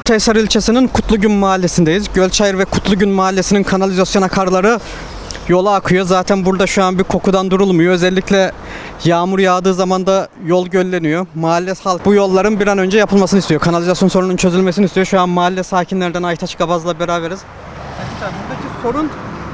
Ortahisar ilçesinin Kutlugün mahallesindeyiz. Gölçayır ve Kutlugün mahallesinin kanalizasyon akarları yola akıyor. Zaten burada şu an bir kokudan durulmuyor. Özellikle yağmur yağdığı zaman da yol gölleniyor. Mahalle halk bu yolların bir an önce yapılmasını istiyor. Kanalizasyon sorununun çözülmesini istiyor. Şu an mahalle sakinlerden Aytaç Kabaz'la beraberiz. Buradaki sorun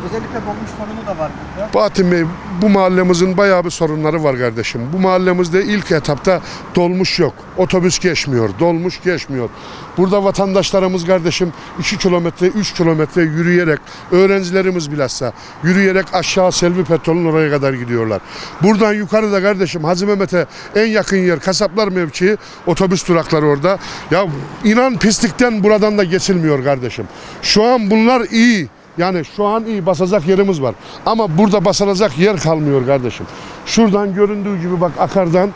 özellikle dolmuş sorunu da var burada. Bahattin Bey bu mahallemizin bayağı bir sorunları var kardeşim. Bu mahallemizde ilk etapta dolmuş yok. Otobüs geçmiyor, dolmuş geçmiyor. Burada vatandaşlarımız kardeşim 2 kilometre, 3 kilometre yürüyerek, öğrencilerimiz bilhassa yürüyerek aşağı Selvi Petrol'ün oraya kadar gidiyorlar. Buradan yukarıda kardeşim Hacı Mehmet'e en yakın yer kasaplar mevkii, otobüs durakları orada. Ya inan pislikten buradan da geçilmiyor kardeşim. Şu an bunlar iyi. Yani şu an iyi basacak yerimiz var. Ama burada basılacak yer kalmıyor kardeşim. Şuradan göründüğü gibi bak akardan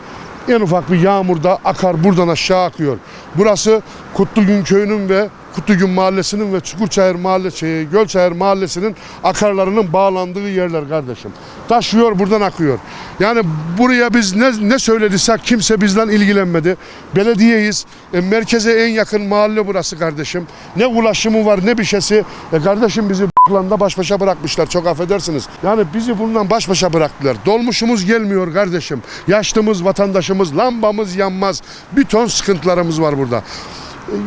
en ufak bir yağmurda akar buradan aşağı akıyor. Burası Kutlugün köyünün ve Kutlugün mahallesinin ve Çukurçayır mahallesi, Gölçayır mahallesinin akarlarının bağlandığı yerler kardeşim. Taşıyor buradan akıyor. Yani buraya biz ne, ne söylediysek kimse bizden ilgilenmedi. Belediyeyiz. E, merkeze en yakın mahalle burası kardeşim. Ne ulaşımı var ne bir şeysi. E kardeşim bizi da baş başa bırakmışlar çok affedersiniz. Yani bizi bundan baş başa bıraktılar. Dolmuşumuz gelmiyor kardeşim. Yaşlımız, vatandaşımız, lambamız yanmaz. Bir ton sıkıntılarımız var burada.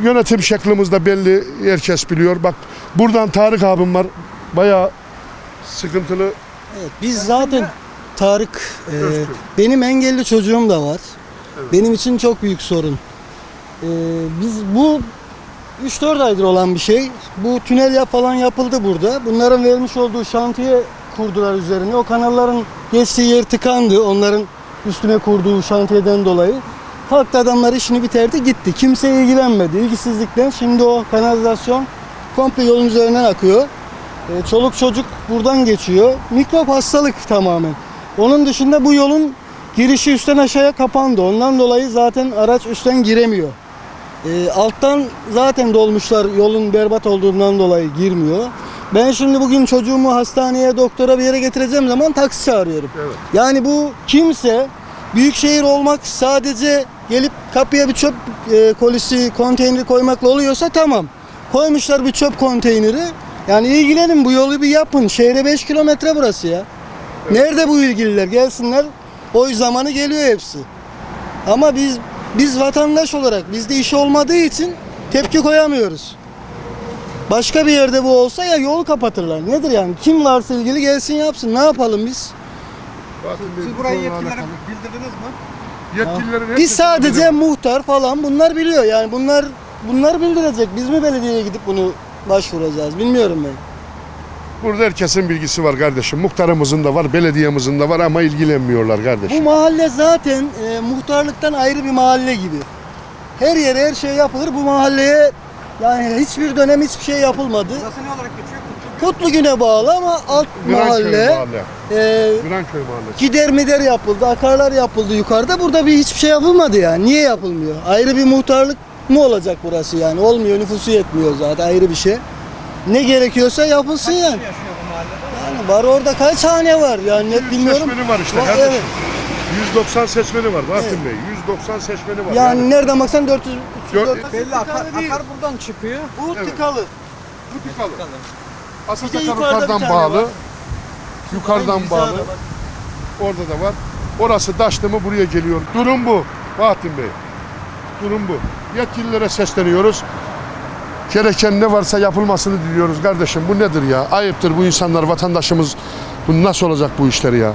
Yönetim şeklimiz de belli. Herkes biliyor. Bak buradan Tarık abim var. Bayağı sıkıntılı. Evet, biz zaten Tarık, e, benim engelli çocuğum da var. Benim için çok büyük sorun. E, biz bu 3-4 aydır olan bir şey. Bu tünel yap falan yapıldı burada. Bunların vermiş olduğu şantiye kurdular üzerine. O kanalların geçtiği yer tıkandı. Onların üstüne kurduğu şantiyeden dolayı. Kalktı adamlar işini bitirdi gitti. Kimse ilgilenmedi. İlgisizlikten şimdi o kanalizasyon komple yolun üzerinden akıyor. E, çoluk çocuk buradan geçiyor. Mikrop hastalık tamamen. Onun dışında bu yolun girişi üstten aşağıya kapandı. Ondan dolayı zaten araç üstten giremiyor. E, alttan zaten dolmuşlar yolun berbat olduğundan dolayı girmiyor. Ben şimdi bugün çocuğumu hastaneye, doktora bir yere getireceğim zaman taksi çağırıyorum. Evet. Yani bu kimse büyük şehir olmak sadece gelip kapıya bir çöp e, kolisi, konteyneri koymakla oluyorsa tamam. Koymuşlar bir çöp konteyneri. Yani ilgilenin bu yolu bir yapın. Şehre 5 kilometre burası ya. Nerede bu ilgililer? Gelsinler. Oy zamanı geliyor hepsi. Ama biz biz vatandaş olarak bizde iş olmadığı için tepki koyamıyoruz. Başka bir yerde bu olsa ya yolu kapatırlar. Nedir yani? Kim varsa ilgili gelsin yapsın. Ne yapalım biz? Siz burayı yetkililere bildirdiniz mi? Yetkililerin Biz sadece biliyor. muhtar falan bunlar biliyor. Yani bunlar bunlar bildirecek. Biz mi belediyeye gidip bunu başvuracağız? Bilmiyorum ben. Burada herkesin bilgisi var kardeşim. Muhtarımızın da var, belediyemizin de var ama ilgilenmiyorlar Bu kardeşim. mahalle zaten e, muhtarlıktan ayrı bir mahalle gibi. Her yere her şey yapılır. Bu mahalleye yani hiçbir dönem hiçbir şey yapılmadı. Burası ne olarak geçiyor? Kutlu güne bağlı ama alt Viranköy mahalle. mahalle. E, Viranköy mahallesi. gider mider yapıldı, akarlar yapıldı yukarıda. Burada bir hiçbir şey yapılmadı yani. Niye yapılmıyor? Ayrı bir muhtarlık mı olacak burası yani? Olmuyor, nüfusu yetmiyor zaten ayrı bir şey. Ne gerekiyorsa yapılsın yani. Yani var orada kaç hane var yani net bilmiyorum. Seçmeni var işte kardeşim. evet. 190 seçmeni var Bahattin Evet. Bey. 190 seçmeni var. Yani nereden baksan 400 Gör- 400 Belli akar, akar buradan çıkıyor. Bu Evet. tıkalı. bu tıkalı. Asıl Bir de takar yukarıdan bağlı. var. Yukarıdan bağlı. Orada da var. Orası daştı mı buraya geliyor. Durum bu Bahattin Bey. Durum bu. Yetkililere sesleniyoruz. Gereken ne varsa yapılmasını diliyoruz kardeşim. Bu nedir ya? Ayıptır bu insanlar, vatandaşımız. Bu nasıl olacak bu işler ya?